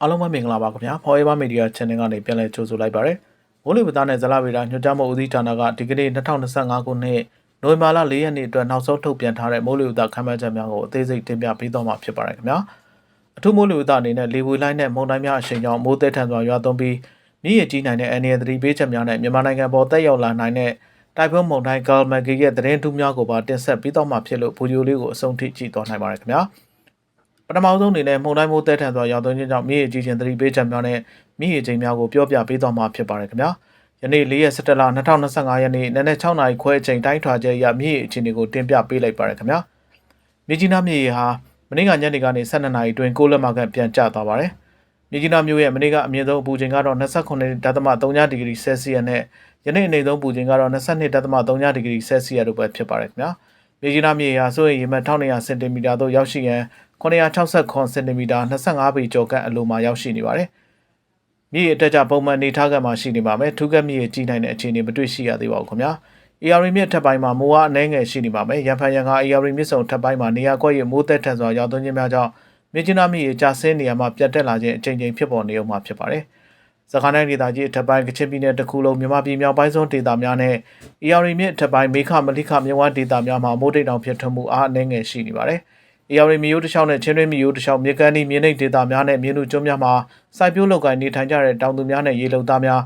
အားလုံးပဲမင်္ဂလာပါခင်ဗျာ Forever Media Channel ကနေပြန်လည်ကြိုဆိုလိုက်ပါရစေ။မိုးလေဝသနဲ့ဇလဗေဒညွှန်ကြားမှုဦးစီးဌာနကဒီကနေ့2025ခုနှစ်နိုဝင်ဘာလ4ရက်နေ့အတွက်နောက်ဆုံးထုတ်ပြန်ထားတဲ့မိုးလေဝသခန့်မှန်းချက်များကိုအသေးစိတ်တင်ပြပေးသွားမှာဖြစ်ပါတယ်ခင်ဗျာ။အထူးမိုးလေဝသအနေနဲ့လေဝေလိုင်းနဲ့မုန်တိုင်းများအရှိန်ကြောင့်မိုးသက်ထန်စွာရွာသွန်းပြီးမြစ်ရကြီးနိုင်တဲ့အန်ရသတိပေးချက်များနဲ့မြန်မာနိုင်ငံပေါ်တက်ရောက်လာနိုင်တဲ့တိုင်ဖွန်းမုန်တိုင်းဂါလ်မဂီရဲ့သတင်းတူးများကိုပါတင်ဆက်ပေးသွားမှာဖြစ်လို့ဗီဒီယိုလေးကိုအဆုံးထိကြည့်သွားနိုင်ပါတယ်ခင်ဗျာ။ ပထမဆုံးအနေနဲ့မှုန်တိုင်းမိုးတဲထန်စွာရောက်သွင်းခြင်းကြောင့်မြစ်ရကြီးခြင်းသတိပေးချက်များနဲ့မြစ်ရချင်းများကိုပြောပြပေးသွားမှာဖြစ်ပါတယ်ခင်ဗျာယနေ့၄ရက်17လ2025ရက်နေ့နနက်6နာရီခွဲအချိန်တိုင်းထွာချက်အရမြစ်ရအခြေအနေကိုတင်ပြပေးလိုက်ပါတယ်ခင်ဗျာမြစ်ကြီးနားမြစ်ရဟာမနေ့ကညနေကနေ12နာရီအတွင်း6လက်မခန့်ပြန်ကျသွားပါတယ်မြစ်ကြီးနားမြို့ရဲ့မနေ့ကအမြင့်ဆုံးအပူချိန်ကတော့29.3ဒီဂရီဆဲလ်စီယပ်နဲ့ယနေ့အနေဆုံးပူချိန်ကတော့22.3ဒီဂရီဆဲလ်စီယပ်တို့ပဲဖြစ်ပါတယ်ခင်ဗျာမြစ်ကြီးနားမြစ်ရဟာဆိုရင်ရေမှတ်1200စင်တီမီတာသို့ရောက်ရှိရန် 960စင်တီမီတာ25ပေကျော်ကန့်အလိုမှာရောက်ရှိနေပါတယ်။မြေအတက်ကြပုံမှန်နေထားကမှာရှိနေပါမယ်။ထူးကက်မြေကြီးနိုင်တဲ့အခြေအနေမတွေ့ရှိရသေးပါဘူးခင်ဗျာ။ AR မြစ်ထပ်ပိုင်းမှာမိုးအားအနှဲငယ်ရှိနေပါမယ်။ရန်ဖန်ရန်က AR မြစ်စုံထပ်ပိုင်းမှာနေရာကွက်ရမိုးသက်ထန်စွာရောက်သွင်းခြင်းများကြောင့်မြစ်ကြီးနားမြစ်ရေကျဆင်းနေရာမှာပြတ်တက်လာခြင်းအချိန်ချင်းဖြစ်ပေါ်နေအောင်မှာဖြစ်ပါတယ်။စကိုင်းတိုင်းဒေသကြီးအထက်ပိုင်းကချင်ပြည်နယ်တစ်ခုလုံးမြန်မာပြည်မြောက်ပိုင်းစွန်းဒေသများနဲ့ AR မြစ်အထက်ပိုင်းမေခမလိခမြဝဒေသများမှာမိုးတိတ်တောင်ဖြစ်ထွန်းမှုအားအနှဲငယ်ရှိနေပါတယ်။ AR မျိုးတစ်ချောင်းနဲ့ချင်းတွင်းမျိုးတစ်ချောင်းမြေကန်ဒီမြေနိတ်ဒေသများနဲ့မြေနုကျွန်းများမှာစိုက်ပျိုးလုပ်ကိုင်နေထိုင်ကြတဲ့တောင်သူများနဲ့ရေလုံသားများ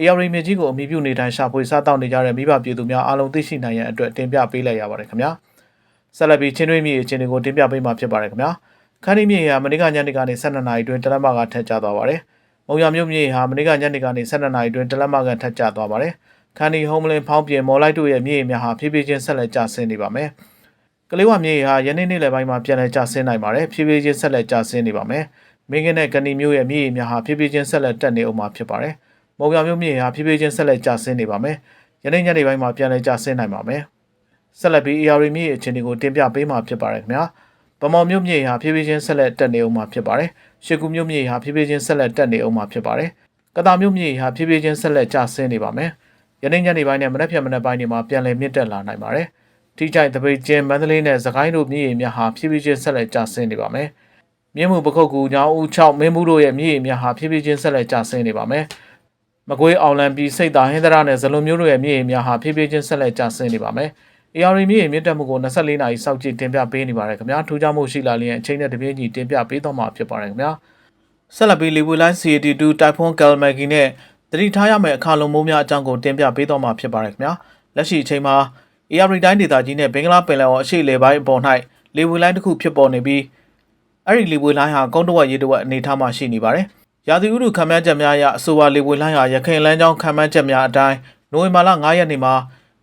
AR မြေကြီးကိုအမိပြုနေထိုင်ရှာဖွေစားတောက်နေကြတဲ့မိဘပြည်သူများအားလုံးသိရှိနိုင်ရန်အတွက်တင်ပြပေးလိုက်ရပါတယ်ခင်ဗျာဆက်လက်ပြီးချင်းတွင်းမြေအခြေအနေကိုတင်ပြပေးမှာဖြစ်ပါတယ်ခင်ဗျာခန်းဒီမြေဟာမနေ့ကညနေကနေ12နာရီအတွင်းတလက်မကထက်ကျသွားပါတယ်မုံရမြို့မြေဟာမနေ့ကညနေကနေ12နာရီအတွင်းတလက်မကထက်ကျသွားပါတယ်ခန်းဒီဟုံးမလင်ဖောင်းပြင်မော်လိုက်တို့ရဲ့မြေများဟာဖြည်းဖြည်းချင်းဆက်လက်ကျဆင်းနေပါမယ် ကလေးဝမြေဟာယနေ့နေ့လယ်ပိုင်းမှာပြန်လည်ကျဆင်းနိုင်ပါတယ်ဖြည်းဖြည်းချင်းဆက်လက်ကျဆင်းနေပါမယ်မင်းကင်းနဲ့ကဏီမျိုးရဲ့မြေများဟာဖြည်းဖြည်းချင်းဆက်လက်တက်နေအောင်မှာဖြစ်ပါတယ်မုံရမျိုးမြေဟာဖြည်းဖြည်းချင်းဆက်လက်ကျဆင်းနေပါမယ်ယနေ့ညနေပိုင်းမှာပြန်လည်ကျဆင်းနိုင်ပါမယ်ဆက်လက်ပြီး AR မြေအခြေအနေကိုတင်ပြပေးမှာဖြစ်ပါတယ်ခင်ဗျာဗမော်မြို့မြေဟာဖြည်းဖြည်းချင်းဆက်လက်တက်နေအောင်မှာဖြစ်ပါတယ်ရှစ်ကူမြို့မြေဟာဖြည်းဖြည်းချင်းဆက်လက်တက်နေအောင်မှာဖြစ်ပါတယ်ကတာမြို့မြေဟာဖြည်းဖြည်းချင်းဆက်လက်ကျဆင်းနေပါမယ်ယနေ့ညနေပိုင်းနဲ့မနက်ဖြန်မနက်ပိုင်းတွေမှာပြန်လည်မြင့်တက်လာနိုင်ပါတယ် ထိကြိုက်တပိတ်ကျင်းမန္တလေးနဲ့စကိုင်းတို့မြေရည်များဟာဖြည်းဖြည်းချင်းဆက်လက်ကျဆင်းနေပါမယ်မြင်းမှုပခုတ်ကူညောင်ဦး6မင်းမှုတို့ရဲ့မြေရည်များဟာဖြည်းဖြည်းချင်းဆက်လက်ကျဆင်းနေပါမယ်မကွေးအောင်လံပြည်စိတ်သာဟင်းသရနဲ့ဇလွန်မျိုးတို့ရဲ့မြေရည်များဟာဖြည်းဖြည်းချင်းဆက်လက်ကျဆင်းနေပါမယ်။ AR မြေရည်မြင့်တက်မှုကို24နာရီစောင့်ကြည့်တင်ပြပေးနေပါတယ်ခင်ဗျာထူးခြားမှုရှိလာလျင်အချိန်နဲ့တပြေးညီတင်ပြပေးတော့မှာဖြစ်ပါတယ်ခင်ဗျာဆက်လက်ပြီးလီဝီလိုင်း CAT2 တိုင်ဖွန်းကယ်မဂီနဲ့တတိထားရမယ့်အခါလုံးမိုးများအကြောင်းကိုတင်ပြပေးတော့မှာဖြစ်ပါတယ်ခင်ဗျာလက်ရှိအချိန်မှာ AR တိုင်းဒေသကြီးနဲ့ဘင်္ဂလားပင်လယ်အော်အရှေ့လေပိုင်းအပေါ်၌လေဝေလိုင်းတစ်ခုဖြစ်ပေါ်နေပြီးအဲ့ဒီလေဝေလိုင်းဟာကုန်းတဝက်ရေတဝက်အနေထားမှာရှိနေပါတယ်။ရာသီဥတုခံမှန်းချက်များအရအဆိုပါလေဝေလိုင်းဟာရခိုင်လမ်းကြောင်းခံမှန်းချက်များအတိုင်းနိုဝင်ဘာလ9ရက်နေ့မှာ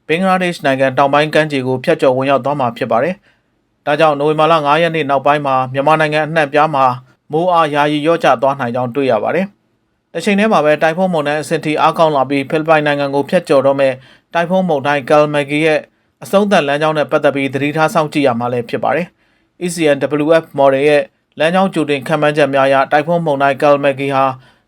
ဘင်္ဂလားဒေ့ရှ်နိုင်ငံတောင်ပိုင်းကမ်းခြေကိုဖျက်ကျော်ဝင်ရောက်သွားမှာဖြစ်ပါတယ်။ဒါကြောင့်နိုဝင်ဘာလ9ရက်နေ့နောက်ပိုင်းမှာမြန်မာနိုင်ငံအနှံ့ပြားမှာမိုးအားယာယီရော့ကျသွားနိုင်ကြောင်းတွေ့ရပါတယ်။တစ်ချိန်တည်းမှာပဲတိုင်ဖုန်းမုန်တိုင်းအဆင့်ထိအားကောင်းလာပြီးဖိလစ်ပိုင်နိုင်ငံကိုဖျက်ကျော်တော့မဲ့တိုင်ဖုန်းမုန်တိုင်းကယ်မဂီရဲ့ အဆုံးသတ်လမ်းကြောင်းနဲ့ပတ်သက်ပြီးသတိထားစောင့်ကြည့်ရမှာလည်းဖြစ်ပါတယ်။ ECNWF model ရဲ့လမ်းကြောင်းကြိုတင်ခံမှန်းချက်များအရတိုက်ဖုန်းမုန်တိုင်းကယ်မဂီဟာ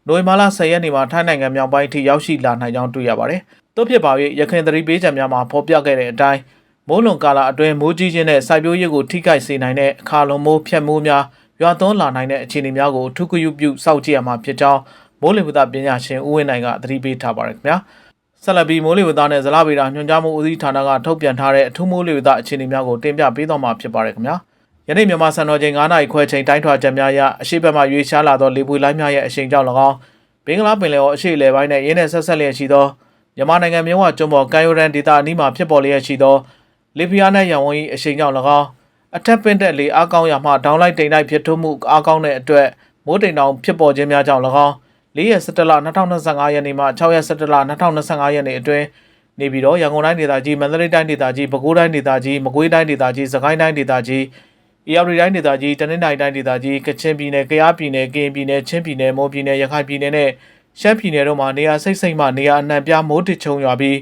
နိုဝင်ဘာလ10ရက်နေ့မှာထိုင်းနိုင်ငံမြောက်ပိုင်းထိရောက်ရှိလာနိုင်ကြောင်းတွေ့ရပါတယ်။သို့ဖြစ်ပါ၍ရခိုင်သတိပေးချက်များမှာဖော်ပြခဲ့တဲ့အတိုင်းမိုးလွန်ကာလအတွင်းမိုးကြီးခြင်းနဲ့စိုက်ပျိုးရေးကိုထိခိုက်စေနိုင်တဲ့အခါလွန်မိုးဖြတ်မိုးများရွာသွန်းလာနိုင်တဲ့အခြေအနေများကိုထုခွယူပြုစောင့်ကြည့်ရမှာဖြစ်ကြောင်းမိုးလေဝသပညာရှင်ဦးဝင်းနိုင်ကသတိပေးထားပါတယ်ခင်ဗျာ။ ဆက်လက်ပြီးမိုးလေဝသနဲ့ဇလဗေဒညွှန်ကြားမှုဦးစီးဌာနကထုတ်ပြန်ထားတဲ့အထူးမိုးလေဝသအခြေအနေများကိုတင်ပြပေးသွားမှာဖြစ်ပါတယ်ခင်ဗျာယနေ့မြန်မာစံတော်ချိန်9နာရီခွဲချိန်တိုင်းထွာချက်များအရအရှိတ်ဘက်မှရွေးရှားလာသောလေပွေလိုင်းများရဲ့အရှိန်ကြောင့်၎င်းဘင်္ဂလားပင်လယ်အော်အရှိတ်လေပိုင်းနဲ့ရင်းနဲ့ဆက်ဆက်လျက်ရှိသောမြန်မာနိုင်ငံမြဝကျွန်းပေါ်ကမ်းရိုးတန်းဒေသအနီးမှာဖြစ်ပေါ်လျက်ရှိသောလေပြားနဲ့ရန်ဝန်၏အရှိန်ကြောင့်၎င်းအထက်ပင်တက်လေအားကောင်းရမှဒေါင်းလိုက်တိမ်တိုက်ဖြစ်ထွန်းမှုအားကောင်းတဲ့အတွက်မိုးတိမ်တောင်ဖြစ်ပေါ်ခြင်းများကြောင့်၎င်း 4ရက်17လ2025ရက်နေ့မှ6ရက်17လ2025ရက်နေ့အတွင်းနေပြီးတော့ရန်ကုန်တိုင်းဒေသကြီးမန္တလေးတိုင်းဒေသကြီးပဲခူးတိုင်းဒေသကြီးမကွေးတိုင်းဒေသကြီးစကိုင်းတိုင်းဒေသကြီးအေရရီတိုင်းဒေသကြီးတနင်္သာရီတိုင်းဒေသကြီးကချင်ပြည်နယ်၊ကယားပြည်နယ်၊ကရင်ပြည်နယ်၊ချင်းပြည်နယ်၊မွန်ပြည်နယ်၊ရခိုင်ပြည်နယ်နဲ့ရှမ်းပြည်နယ်တို့မှာနေရာစိတ်စိတ်မှနေရာအနှံ့ပြားမိုးတစ်ချုံရွာပြီး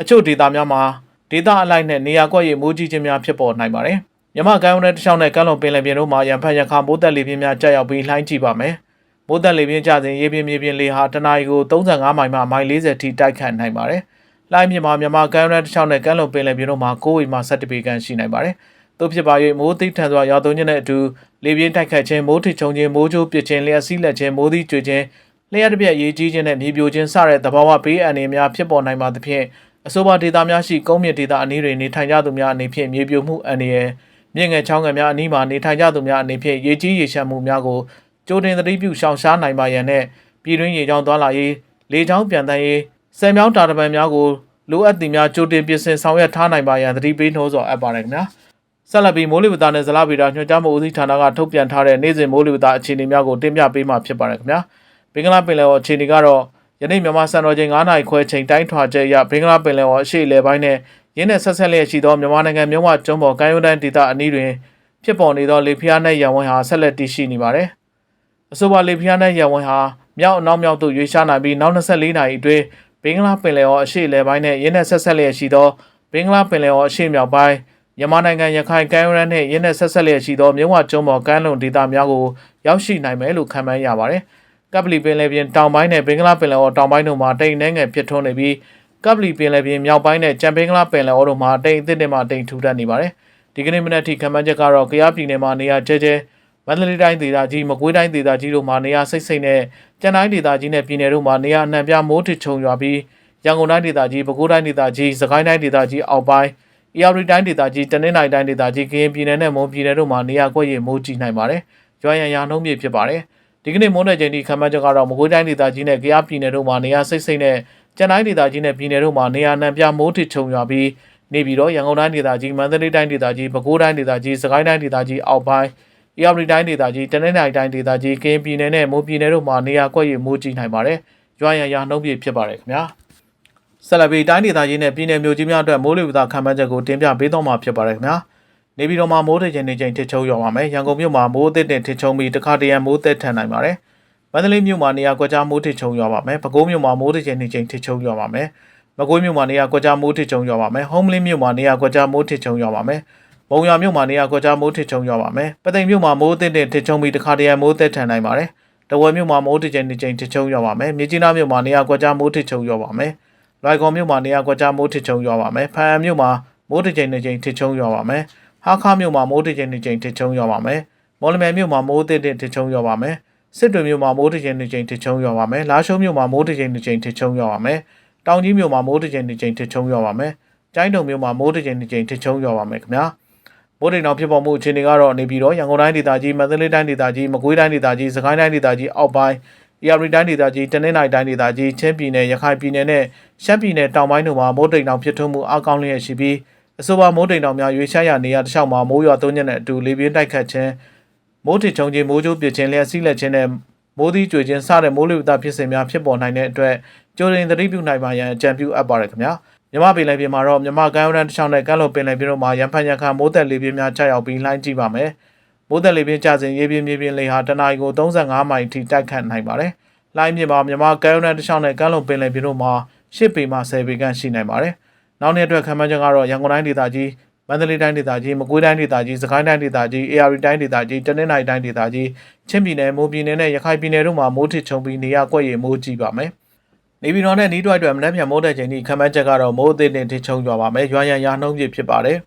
အချို့ဒေသများမှာဒေသအလိုက်နဲ့နေရာကွက်ရမိုးကြီးခြင်းများဖြစ်ပေါ်နိုင်ပါတယ်။မြမကမ်းရိုးတန်းတစ်လျှောက်နဲ့ကမ်းလွန်ပင်လယ်ပြင်တို့မှာရံဖတ်ရခါမိုးတက်လေပြင်းများကြာရောက်ပြီးလှိုင်းကြည့်ပါမယ်။ မိုးတက်လေပြင်းကျစဉ်ရေပြင်းမြေပြင်းလေဟာတနအီကို35မိုင်မှမိုင်40ထိတိုက်ခတ်နိုင်ပါတယ်။လှိုင်းမြင့်မှာမြန်မာကမ်းရိုးတန်းတစ်လျှောက်နဲ့ကမ်းလွန်ပင်လယ်ပြင်တို့မှာ9ဝီမှ17ပေခန့်ရှိနိုင်ပါတယ်။သိတို့ဖြစ်ပါ၍မိုးသိထန်စွာရောက်သွင်းခြင်းနဲ့အတူလေပြင်းတိုက်ခတ်ခြင်းမိုးထချုံခြင်းမိုးကြိုးပစ်ခြင်းလျှက်စီးလက်ခြင်းမိုးသီးကျွေခြင်းလျှက်တစ်ပြက်ရေးကြီးခြင်းနဲ့မြေပြိုခြင်းစတဲ့သဘာဝဘေးအန္တရာယ်များဖြစ်ပေါ်နိုင်ပါသဖြင့်အဆိုပါဒေသများရှိကုန်းမြင့်ဒေသအနည်းတွင်နေထိုင်ကြသူများအနေဖြင့်မြေပြိုမှုအန္တရာယ်မြင့်ငယ်ချောင်းငယ်များအနီးမှာနေထိုင်ကြသူများအနေဖြင့်ရေကြီးရေရှမ်းမှုများကို ကြိုတင်သတိပြုရှောင်ရှားနိုင်ပါရန်နဲ့ပြည်တွင်းရေကြောင်းသွားလာရေးလေကြောင်းပြန်တမ်းရေးဆယ်မြောင်းတာတပံများကိုလိုအပ်သည်များကြိုတင်ပြင်ဆင်ဆောင်ရွက်ထားနိုင်ပါရန်သတိပေးနှိုးဆော်အပ်ပါတယ်ခင်ဗျာဆက်လက်ပြီးမိုးလေဝသနဲ့ဇလဗေဒညွှန်ကြားမှုဦးစီးဌာနကထုတ်ပြန်ထားတဲ့နေ့စဉ်မိုးလေဝသအခြေအနေများကိုတင်ပြပေးမှာဖြစ်ပါတယ်ခင်ဗျာဘင်္ဂလားပင်လယ်ော်အခြေအနေကတော့ယနေ့မြန်မာစံတော်ချိန်9နာရီခွဲချိန်တိုင်းထွာချက်အရဘင်္ဂလားပင်လယ်ော်အရှေ့လေပိုင်းနဲ့ရင်းနဲ့ဆက်ဆက်လျက်ရှိသောမြန်မာနိုင်ငံမြဝကျွန်းပေါ်ကမ်းရိုးတန်းဒေသအနီးတွင်ဖြစ်ပေါ်နေသောလေပြင်းအားနဲ့ရံဝင်ဟာဆက်လက်တည်ရှိနေပါတယ် အဆိုပါလေပြင်းအားနဲ့ရံဝင်ဟာမြောက်အနောက်မြောက်သို့ရွေ့ရှားနိုင်ပြီးနောက်24နာရီအတွင်းဘင်္ဂလားပင်လယ်ော်အရှေ့လေပိုင်းနဲ့ရင်းနဲ့ဆက်ဆက်လျက်ရှိသောဘင်္ဂလားပင်လယ်ော်အရှေ့မြောက်ပိုင်းမြန်မာနိုင်ငံရခိုင်ကမ်းရိုးတန်းနှင့်ရင်းနှက်ဆက်ဆက်လျက်ရှိသောမြဝကျွန်းပေါ်ကမ်းလွန်ဒေသများကိုရောက်ရှိနိုင်မယ်လို့ခန့်မှန်းရပါတယ်။ကပ်ပလီပင်လယ်ပြင်တောင်ပိုင်းနဲ့ဘင်္ဂလားပင်လယ်အော်တောင်ပိုင်းတို့မှာတိမ်နှဲငယ်ဖြစ်ထွန်းနေပြီးကပ်ပလီပင်လယ်ပြင်မြောက်ပိုင်းနဲ့ကြံဘင်္ဂလားပင်လယ်အော်တို့မှာတိမ်အသစ်တွေမှာတိမ်ထူထပ်နေပါတယ်။ဒီကနေ့မနက်ထိခန့်မှန်းချက်ကတော့ကယားပြည်နယ်မှာနေရာကျဲကျဲ မန္တလေးတိုင်းဒေသကြီးမကွေးတိုင်းဒေသကြီးတို့မှာနေရာစိတ်စိတ်နဲ့ကြံတိုင်းဒေသကြီးနဲ့ပြည်နယ်တို့မှာနေရာအနှံ့ပြားမိုးထစ်ချုံရွာပြီးရန်ကုန်တိုင်းဒေသကြီးပဲခူးတိုင်းဒေသကြီးစကိုင်းတိုင်းဒေသကြီးအောက်ပိုင်း။ ER တိုင်းဒေသကြီးတနင်္လာရီတိုင်းဒေသကြီးကရင်ပြည်နယ်နဲ့မွန်ပြည်နယ်တို့မှာနေရာကွက်ရမိုးကြီးနိုင်ပါတယ်။ရွာရန်ရာနှုန်းပြည့်ဖြစ်ပါတယ်။ဒီကနေ့မိုးနယ်ချိန်ဒီခန့်မှန်းချက်ကတော့မကွေးတိုင်းဒေသကြီးနဲ့ကယားပြည်နယ်တို့မှာနေရာစိတ်စိတ်နဲ့ကျန်တိုင်းဒေသကြီးနဲ့ပြည်နယ်တို့မှာနေရာနှံပြမိုးထစ်ချုံရွာပြီးနေပြီးတော့ရန်ကုန်တိုင်းဒေသကြီးမန္တလေးတိုင်းဒေသကြီးပဲခူးတိုင်းဒေသကြီးစကိုင်းတိုင်းဒေသကြီးအောက်ပိုင်း ER တိုင်းဒေသကြီးတနင်္လာရီတိုင်းဒေသကြီးကရင်ပြည်နယ်နဲ့မွန်ပြည်နယ်တို့မှာနေရာကွက်ရမိုးကြီးနိုင်ပါတယ်။ရွာရန်ရာနှုန်းပြည့်ဖြစ်ပါတယ်ခင်ဗျာ။ဆက်လက်ပြီးတိုင်းဒေသကြီးနဲ့ပြည်내မြို့ကြီးများအတွက်မိုးလေဝသခန့်မှန်းချက်ကိုတင်ပြပေးတော့မှာဖြစ်ပါတယ်ခင်ဗျာ။နေပြည်တော်မှာမိုးထချိန်နေချိန်ထစ်ချုံရွာပါမယ်။ရန်ကုန်မြို့မှာမိုးအသစ်တင်ထစ်ချုံပြီးတခါတရံမိုးသက်ထန်နိုင်ပါတယ်။မန္တလေးမြို့မှာနေရာကွက်ကြားမိုးထစ်ချုံရွာပါမယ်။ပဲခူးမြို့မှာမိုးထချိန်နေချိန်ထစ်ချုံရွာပါမယ်။မကွေးမြို့မှာနေရာကွက်ကြားမိုးထစ်ချုံရွာပါမယ်။ဟုံးမလင်းမြို့မှာနေရာကွက်ကြားမိုးထစ်ချုံရွာပါမယ်။ မုံရွာမြို့မှာနေရာကွက်ကြားမိုးထစ်ချုံရွာပါမယ်။ပသိမ်မြို့မှာမိုးအသစ်တင်ထစ်ချုံပြီးတခါတရံမိုးသက်ထန်နိုင်ပါတယ်။တဝယ်မြို့မှာမိုးထချိန်နေချိန်ထစ်ချုံရွာပါမယ်။မြကြီးနားမြို့မှာနေရာကွက်ကြားမိုးထစ်ချုံရွာပါမယ်။လွိုင်ကော်မြို့မှာနေရာကွက်ကြားမိုးထစ်ချုံရွာပါမယ်။ဖန်မြို့မှာမိုးတစ်ချိန်တစ်ချိန်ထစ်ချုံရွာပါမယ်။ဟာခါမြို့မှာမိုးတစ်ချိန်တစ်ချိန်ထစ်ချုံရွာပါမယ်။မော်လမြိုင်မြို့မှာမိုးတစ်တစ်ထစ်ချုံရွာပါမယ်။စစ်တွေမြို့မှာမိုးတစ်ချိန်တစ်ချိန်ထစ်ချုံရွာပါမယ်။လာရှိုးမြို့မှာမိုးတစ်ချိန်တစ်ချိန်ထစ်ချုံရွာပါမယ်။တောင်ကြီးမြို့မှာမိုးတစ်ချိန်တစ်ချိန်ထစ်ချုံရွာပါမယ်။ကျိုင်းတုံမြို့မှာမိုးတစ်ချိန်တစ်ချိန်ထစ်ချုံရွာပါမယ်ခင်ဗျာ။ မိုးတိမ်တော်ဖြစ်ပေါ်မှုအခြေအနေကတော့နေပြည်တော်ရန်ကုန်တိုင်းဒေသကြီးမန္တလေးတိုင်းဒေသကြီးမကွေးတိုင်းဒေသကြီးစကိုင်းတိုင်းဒေသကြီးအောက်ပိုင်း ER တိုင်းဒေသကြီးတနင်္လာရီတိုင်းဒေသကြီးချင်းပြည်နယ်ရခိုင်ပြည်နယ်နဲ့ရှမ်းပြည်နယ်တောင်ပိုင်းတို့မှာမိုးတိမ်တောင်ဖြစ်ထွန်းမှုအကောင်းလျက်ရှိပြီးအဆိုပါမိုးတိမ်တောင်များရွေးချယ်ရနေရတစ်လျှောက်မှာမိုးရွာသွန်းခြင်းနဲ့အတူလေပြင်းတိုက်ခတ်ခြင်းမိုးထစ်ချုံခြင်းမိုးကြိုးပစ်ခြင်းလျက်စီးလက်ခြင်းနဲ့မိုးသီးကြွေခြင်းစတဲ့မိုးလေဝသဖြစ်စဉ်များဖြစ်ပေါ်နိုင်တဲ့အတွက်ကြိုတင်သတိပြုနိုင်ပါရန်အကြံပြုအပ်ပါတယ်ခင်ဗျာ မြမပင်လယ်ပြင်မှာတော့မြမကမ်းရိုးတန်းတစ်လျှောက်နဲ့ကမ်းလွန်ပင်လယ်ပြင်တို့မှာရံဖန်ရံခါမိုးသက်လေပြင်းများကျရောက်ပြီးလှိုင်းကြည့်ပါမယ်မိုးသက်လေပြင်းကျစဉ်ရေပြင်းမြေပြင်းလေဟာတနအီကို35မိုင်ထိတိုက်ခတ်နိုင်ပါတယ်။လိုင်းမြေမှာမြန်မာကမ်းရိုးတန်းတစ်လျှောက်နဲ့ကမ်းလွန်ပင်လယ်ပြင်တို့မှာ10ပေမှ10ပေခန့်ရှိနိုင်ပါတယ်။နောက်နေ့အတွက်ခံမှန်းချက်ကတော့ရန်ကုန်တိုင်းဒေသကြီးမန္တလေးတိုင်းဒေသကြီးမကွေးတိုင်းဒေသကြီးစကိုင်းတိုင်းဒေသကြီး AR တိုင်းဒေသကြီးတနင်္သာရီတိုင်းဒေသကြီးချင်းပြည်နယ်မိုးပြည်နယ်နဲ့ရခိုင်ပြည်နယ်တို့မှာမိုးထစ်ချုံပြီးနေရကွက်ရမိုးကြီးပါမယ်။ နေပြည်တော်နဲ့နီးတွိုက်အတွက်မနက်ဖြန်မိုးတဲ့ချိန်ထိခံမှန်းချက်ကတော့မိုးအသေးနဲ့ထစ်ချုံကြပါမယ်။ရွာရန်ရာနှုံးပြဖြစ်ပါတယ်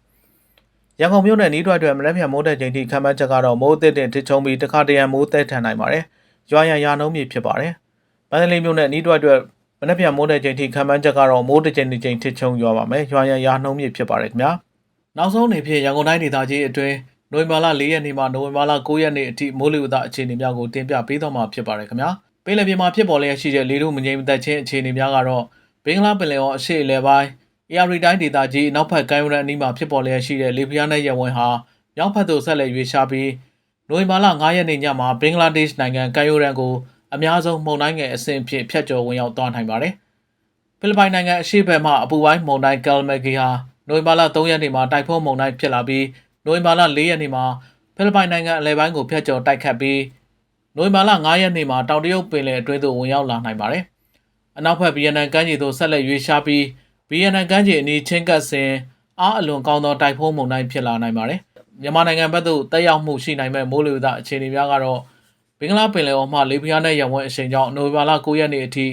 ။ရန်ကုန်မြို့နယ်နီးတွိုက်အတွက်မနက်ဖြန်မိုးတဲ့ချိန်ထိခံမှန်းချက်ကတော့မိုးအသေးနဲ့ထစ်ချုံပြီးတခါတရံမိုးသက်ထန်နိုင်ပါတယ်။ရွာရန်ရာနှုံးပြဖြစ်ပါတယ်။မန္တလေးမြို့နဲ့နီးတွက်အတွက်မနက်ဖြန်မိုးတဲ့ချိန်ထိခံမှန်းချက်ကတော့မိုးတစ်ချိန်တစ်ချိန်ထစ်ချုံရွာပါမယ်။ရွာရန်ရာနှုံးမြစ်ဖြစ်ပါတယ်ခင်ဗျာ။နောက်ဆုံးအနေဖြင့်ရန်ကုန်တိုင်းဒေသကြီးအတွင်းနိုဝင်ဘာလ၄ရက်နေ့မှနိုဝင်ဘာလ9ရက်နေ့အထိမိုးလေဝသအခြေအနေများကိုတင်ပြပေးသွားမှာဖြစ်ပါတယ်ခင်ဗျာ။ ပင်လယ်ပြင်မှာဖြစ်ပေါ်လျက်ရှိတဲ့လေထုမငြိမ်မသက်ခြင်းအခြေအနေများကတော့ဘင်္ဂလားပင်လယ်အော်အရှေ့အလယ်ပိုင်း AR တိုင်းဒေသကြီးနောက်ဘက်ကမ်းရိုးတန်းအနီးမှာဖြစ်ပေါ်လျက်ရှိတဲ့လေပြင်းနဲ့ရဝန်းဟာမြောက်ဘက်သို့ဆက်လက်ရွေ့ရှားပြီးနိုဝင်ဘာလ9ရက်နေ့ညမှာဘင်္ဂလားဒေ့ရှ်နိုင်ငံကမ်းရိုးတန်းကိုအများဆုံးမုန်တိုင်းငယ်အဆင့်အဖြစ်ဖြတ်ကျော်ဝင်ရောက်သွားနိုင်ပါတယ်။ဖိလစ်ပိုင်နိုင်ငံအရှေ့ဘက်မှအပူပိုင်းမုန်တိုင်းကယ်လမဂီဟာနိုဝင်ဘာလ3ရက်နေ့မှာတိုင်ဖွန်းမုန်တိုင်းဖြစ်လာပြီးနိုဝင်ဘာလ4ရက်နေ့မှာဖိလစ်ပိုင်နိုင်ငံအလယ်ပိုင်းကိုဖြတ်ကျော်တိုက်ခတ်ပြီး နိုဝင်ဘာလ9ရက်နေ့မှာတောင်တရုတ်ပင်လယ်အတွင်းသို့ဝင်ရောက်လာနိုင်ပါတယ်။အနောက်ဘက်ဗီယက်နမ်ကမ်းခြေသို့ဆက်လက်ရွေ့ရှားပြီးဗီယက်နမ်ကမ်းခြေအနီးချင်းကပ်စဉ်အားအလွန်ကောင်းသောတိုင်ဖွန်းမုန်တိုင်းဖြစ်လာနိုင်ပါတယ်။မြန်မာနိုင်ငံဘက်သို့တက်ရောက်မှုရှိနိုင်မဲ့မိုးလေဝသအခြေအနေများကတော့ဘင်္ဂလားပင်လယ်အော်မှလေပြင်းနဲ့ရံဝဲအရှိန်ကြောင့်နိုဝင်ဘာလ9ရက်နေ့အထိ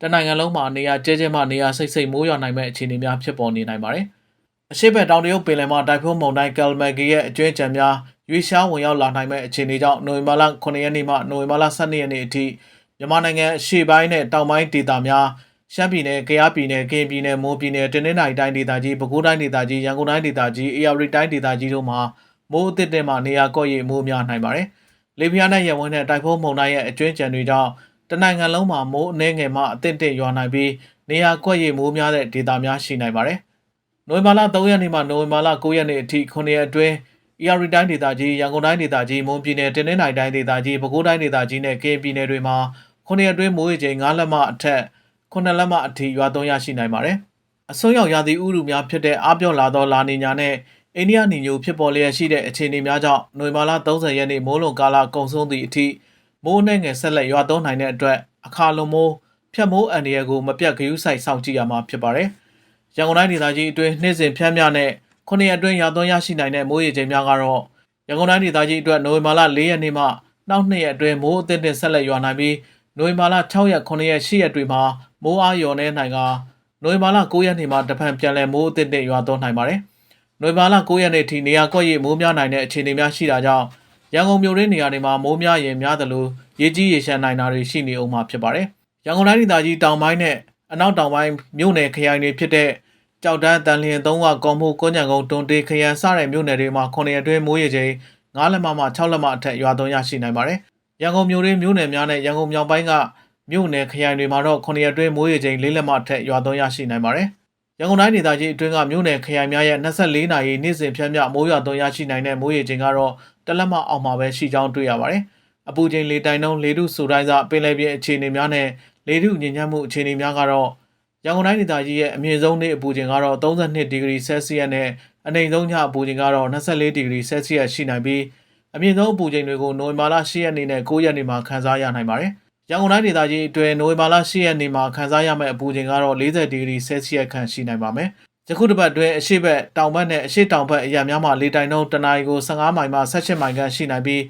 တနိုင်ငံလုံးမှာနေရာကျဲကျဲမှနေရာစိတ်စိတ်မိုးရွာနိုင်မဲ့အခြေအနေများဖြစ်ပေါ်နေနိုင်ပါတယ်။အရှိတ်ဘက်တောင်တရုတ်ပင်လယ်မှာတိုက်ဖုန်းမုန်တိုင်းကယ်လမဂီရဲ့အကျွမ်းကြံများ ရွေးရှားဝင်ရောက်လာနိုင်မဲ့အခြေအနေကြောင့်နိုဝင်ဘာလ9ရက်နေ့မှနိုဝင်ဘာလ12ရက်နေ့အထိမြန်မာနိုင်ငံအရှေ့ပိုင်းနဲ့တောင်ပိုင်းဒေသများရှမ်းပြည်နယ်၊ကယားပြည်နယ်၊ကရင်ပြည်နယ်၊မွန်ပြည်နယ်၊တနင်္သာရီတိုင်းဒေသကြီး၊ပဲခူးတိုင်းဒေသကြီး၊ရန်ကုန်တိုင်းဒေသကြီး၊အေရဝတီတိုင်းဒေသကြီးတို့မှာမိုးအသစ်တဲ့မှနေရာကော့ရိပ်မိုးများနိုင်ပါတယ်။လေပြင်းနဲ့ရဝန်းတဲ့တိုက်ဖုန်းမုန်တိုင်းရဲ့အကျွမ်းကြံတွေကြောင့်တနိုင်ငံလုံးမှာမိုးအနှဲငယ်မှအသစ်တဲ့ရွာနိုင်ပြီးနေရာကော့ရိပ်မိုးများတဲ့ဒေသများရှိနိုင်ပါတယ်။နိုဝင်ဘာလ3ရက်နေ့မှနိုဝင်ဘာလ9ရက်နေ့အထိ9ရက်အတွင်း ER တိုင်းဒေသကြီးရန်ကုန်တိုင်းဒေသကြီးမွန်ပြည်နယ်တင်းနှင်းနိုင်တိုင်းဒေသကြီးပဲခူးတိုင်းဒေသကြီးနဲ့ကရင်ပြည်နယ်တွေမှာ9ရက်အတွင်းမိုးရေချိန်9လက်မအထက်9လက်မအထိရွာသွန်းရရှိနိုင်ပါတယ်။အစိုးရရာသီဥတုများဖြစ်တဲ့အပြော့လာသောလာနီညာနဲ့အိန္ဒိယနီညိုဖြစ်ပေါ်လျက်ရှိတဲ့အခြေအနေများကြောင့်နိုဝင်ဘာလ30ရက်နေ့မိုးလွန်ကာလကုံဆုံးသည့်အထိမိုးနှဲငယ်ဆက်လက်ရွာသွန်းနိုင်တဲ့အတွက်အခါလွန်မိုးဖြတ်မိုးအန်ဒီရဲကိုမပြတ်ဂရုစိုက်စောင့်ကြည့်ရမှာဖြစ်ပါတယ်။ရန်ကုန်တိုင်းဒေသကြီးအတွင်းနှင်းစဉ်ဖြန်းမြနဲ့ 9ရက်အတွင်းရာသွန်းရရှိနိုင်တဲ့မိုးရေချိန်များကတော့ရန်ကုန်တိုင်းဒေသကြီးအတွက်နိုဝင်ဘာလ4ရက်နေ့မှနောက်2ရက်အတွင်းမိုးအသင့်တင်ဆက်လက်ရွာနိုင်ပြီးနိုဝင်ဘာလ6ရက်9ရက်10ရက်တွေမှာမိုးအားလျော်နေနိုင်ကနိုဝင်ဘာလ9ရက်နေ့မှာတဖန်ပြန်လည်မိုးအသင့်တင်ရွာသွန်းနိုင်ပါတယ်။နိုဝင်ဘာလ9ရက်နေ့ထိနေရာကွက်ရိပ်မိုးများနိုင်တဲ့အခြေအနေများရှိတာကြောင့်ရန်ကုန်မြို့ရင်းနေရာတွေမှာမိုးများရင်များသလိုရေကြီးရေရှမ်းနိုင်တာတွေရှိနေအောင်မှာဖြစ်ပါတယ်။ရန်ကုန်တိုင်းဒေသကြီးတောင်ပိုင်းနဲ့အနောက်တောင်ပိုင်းမြို့နယ်ခရိုင်တွေဖြစ်တဲ့ ကြောက်တန်းတန်လျင်သုံးဝကော်မှုကွန်းညံကုန်းတွန်တေးခရန်စတဲ့မြို့နယ်တွေမှာ9ရက်အတွင်းမိုးရေချိန်9လက်မမှ6လက်မအထက်ရွာသွန်းရရှိနိုင်ပါတယ်။ရန်ကုန်မြို့ရင်းမြို့နယ်များနဲ့ရန်ကုန်မြောက်ပိုင်းကမြို့နယ်ခရိုင်တွေမှာတော့9ရက်အတွင်းမိုးရေချိန်4လက်မအထက်ရွာသွန်းရရှိနိုင်ပါတယ်။ရန်ကုန်တိုင်းဒေသကြီးအတွင်းကမြို့နယ်ခရိုင်များရဲ့24နာရီနေ့စဉ်ဖြန့်မြမိုးရွာသွန်းရရှိနိုင်တဲ့မိုးရေချိန်ကတော့တလက်မအောက်မှာပဲရှိကြောင်းတွေ့ရပါတယ်။အပူချိန်လေတိုင်နှုန်းလေထုစူတိုင်းကပင်လယ်ပြင်အခြေအနေများနဲ့လေထုညဉ့်ညမ်းမှုအခြေအနေများကတော့ ရန်ကုန်တိုင်းဒေသကြီးရဲ့အမြင့်ဆုံးနေ့အပူချိန်ကတော့32ဒီဂရီဆဲလ်စီယပ်နဲ့အနိမ့်ဆုံးညအပူချိန်ကတော့24ဒီဂရီဆဲလ်စီယပ်ရှိနိုင်ပြီးအမြင့်ဆုံးအပူချိန်တွေကိုနိုဝင်ဘာလ10ရက်နေ့နဲ့9ရက်နေ့မှာခန်းစားရနိုင်ပါတယ်။ရန်ကုန်တိုင်းဒေသကြီးအတွင်းနိုဝင်ဘာလ10ရက်နေ့မှာခန်းစားရမယ့်အပူချိန်ကတော့40ဒီဂရီဆဲလ်စီယပ်ခန့်ရှိနိုင်ပါမယ်။ယခုတစ်ပတ်အတွင်းအရှိတ်ဘက်တောင်ဘက်နဲ့အရှိတ်တောင်ဘက်အရာများမှာလေတိုင်နှုန်းတနအီကို15မိုင်မှ18မိုင်ခန့်ရှိနိုင်ပြီး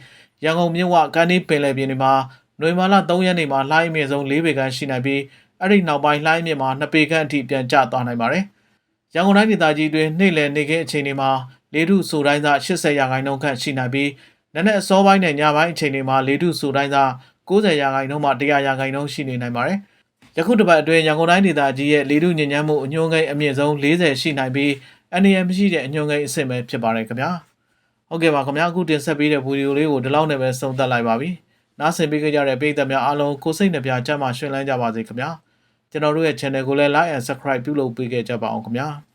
ရန်ကုန်မြို့ဝကန်းဒီပင်လယ်ပြင်တွေမှာနိုဝင်ဘာလ3ရက်နေ့မှာလှိုင်းအမြင့်ဆုံး4ပေခန့်ရှိနိုင်ပြီး အဲ့ဒီနောက်ပိုင်းလှိုင်းမြင့်မှာ2ပေခန့်အထိပြန်ကျသွားနိုင်ပါတယ်။ရန်ကုန်တိုင်းဒေသကြီးတွင်နေ့လယ်နေခင်းအချိန်တွေမှာလေထုဆိုတိုင်းသာ80ရာခိုင်နှုန်းခန့်ရှိနိုင်ပြီးနက်နက်အစောပိုင်းနဲ့ညပိုင်းအချိန်တွေမှာလေထုဆိုတိုင်းသာ90ရာခိုင်နှုန်းမှ100ရာခိုင်နှုန်းရှိနေနိုင်ပါတယ်။ယခုတစ်ပတ်အတွင်းရန်ကုန်တိုင်းဒေသကြီးရဲ့လေထုညဉ့်ညမ်းမှုအညွှန်းကိန်းအမြင့်ဆုံး40ရှိနိုင်ပြီးအနေရမရှိတဲ့အညွှန်းကိန်းအဆင့်ပဲဖြစ်ပါတယ်ခင်ဗျာ။ဟုတ်ကဲ့ပါခင်ဗျာအခုတင်ဆက်ပေးတဲ့ဗီဒီယိုလေးကိုဒီလောက်နဲ့ပဲဆုံးသက်လိုက်ပါပြီ။နားဆင်ပေးကြတဲ့ပရိသတ်များအားလုံးကိုစိတ်နှပြကြမှာရှင်လန်းကြပါစေခင်ဗျာ။ ကျွန်တော်တို့ရဲ့ channel ကိုလည်း like and subscribe ပြုလုပ်ပေးခဲ့ကြပါအောင်ခင်ဗျာ။